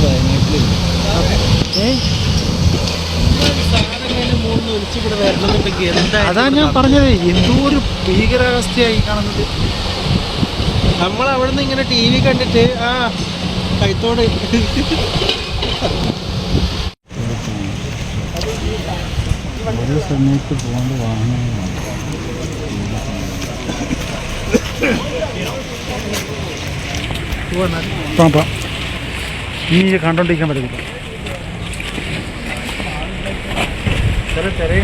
വയനാട്ടിലില്ല അതാ ഞാൻ പറഞ്ഞത് എന്തോ ഒരു ഭീകരാവസ്ഥയായി കാണുന്നത്. നമ്മൾ അവിടെ നിന്ന് ഇങ്ങനെ ടി വി കണ്ടിട്ട് ആ കൈത്തോട്. ഒരു സമയത്ത് പോകാണ്ട് വാഹനങ്ങളാണ് പോകാം ഇനി കണ്ടോണ്ടിരിക്കാൻ പറ്റത്തില്ല ചെറിയ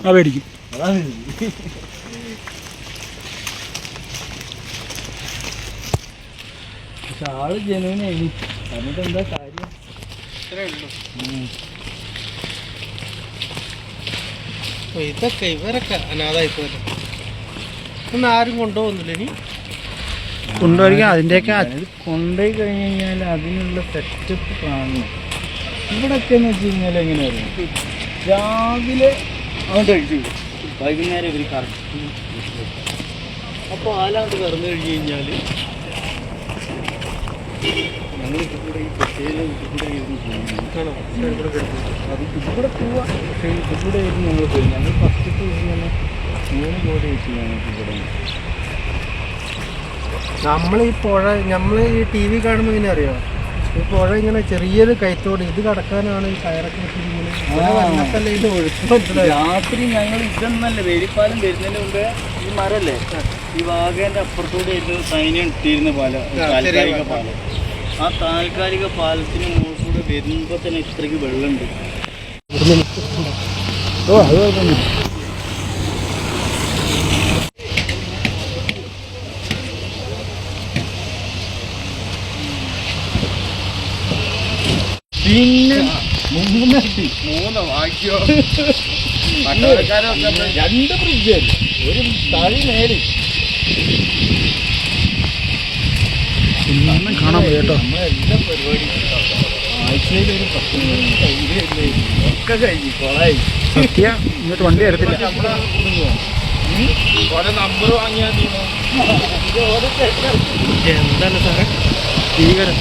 ആ മേടിക്കും. പക്ഷെ ആൾ ജനുവിനായി എന്നിട്ട് എന്താ കാര്യം? ഇതൊക്കെ ഇവരൊക്കെ അനാഥായി പോലും ഒന്നും ആരും കൊണ്ടുപോകുന്നില്ല ഇനി. കൊണ്ടുപോയിരിക്കും. അതിന്റെയൊക്കെ കൊണ്ടുപോയി കഴിഞ്ഞു കഴിഞ്ഞാൽ അതിനുള്ള സെറ്റപ്പ് കാണണം ഇവിടെയൊക്കെ എന്ന് വെച്ച് കഴിഞ്ഞാൽ എങ്ങനെയായിരുന്നു രാവിലെ അങ്ങോട്ട് കഴിച്ചു വൈകുന്നേരം ഇവർ കറക്റ്റ് അപ്പോൾ ആലാണ്ട് കറന്നു കഴിഞ്ഞ് കഴിഞ്ഞാൽ ഞങ്ങൾ ഇവിടെ ഈ പ്രത്യേക ഇവിടെ ഇരുന്ന് അത് പോവാ. പക്ഷേ ഇവിടെ ആയിരുന്നു ഞങ്ങൾ പോയി. ഞങ്ങൾ ഫസ്റ്റ് തന്നെ മൂന്ന് കോടി വെച്ച് ഞങ്ങൾക്ക് ഇവിടെ നമ്മൾ ഈ പുഴ നമ്മൾ ഈ ടി വി കാണുമ്പോൾ ഇങ്ങനെ അറിയാം? ഈ പുഴ ഇങ്ങനെ ചെറിയൊരു കയറ്റോട് ഇത് കടക്കാനാണ് ഈ കയറൊക്കെ വന്നിട്ടല്ലേ ഇത് ഒഴുക്ക് രാത്രി ഞങ്ങൾ ഇതെന്നല്ലേ വേലിപ്പാലം വരുന്നതിന് മുമ്പേ ഈ മരല്ലേ? ഈ വാഗേന്റെ അപ്പുറത്തൂടെ ഇത് സൈന്യം ഇട്ടിരുന്ന പാലം താൽക്കാലിക പാലം. പാലം. ആ താൽക്കാലിക പാലത്തിന് മുകളിലൂടെ വരുമ്പോ തന്നെ ഇത്രയ്ക്ക് വെള്ളമുണ്ട്. ഓ അത് കുഴപ്പമൊന്നുമില്ല. മൂന്നെത്തി മൂന്ന് വാക്കിയോ രണ്ട് ഫ്രിഡ്ജ് ഒരു തഴി ഒന്നും കാണാൻ കേട്ടോ. നമ്മളെല്ലാം പരിപാടി ആഴ്ചയിൽ ഒരു പത്ത് മണി കഴിഞ്ഞില്ലേ ഒക്കെ കഴിഞ്ഞു കൊളായി. സത്യ ഇങ്ങോട്ട് വണ്ടി എടുത്തില്ല ഓരോ നമ്പർ വാങ്ങിയാൽ എന്താണ് സാറേ? ഭീകരം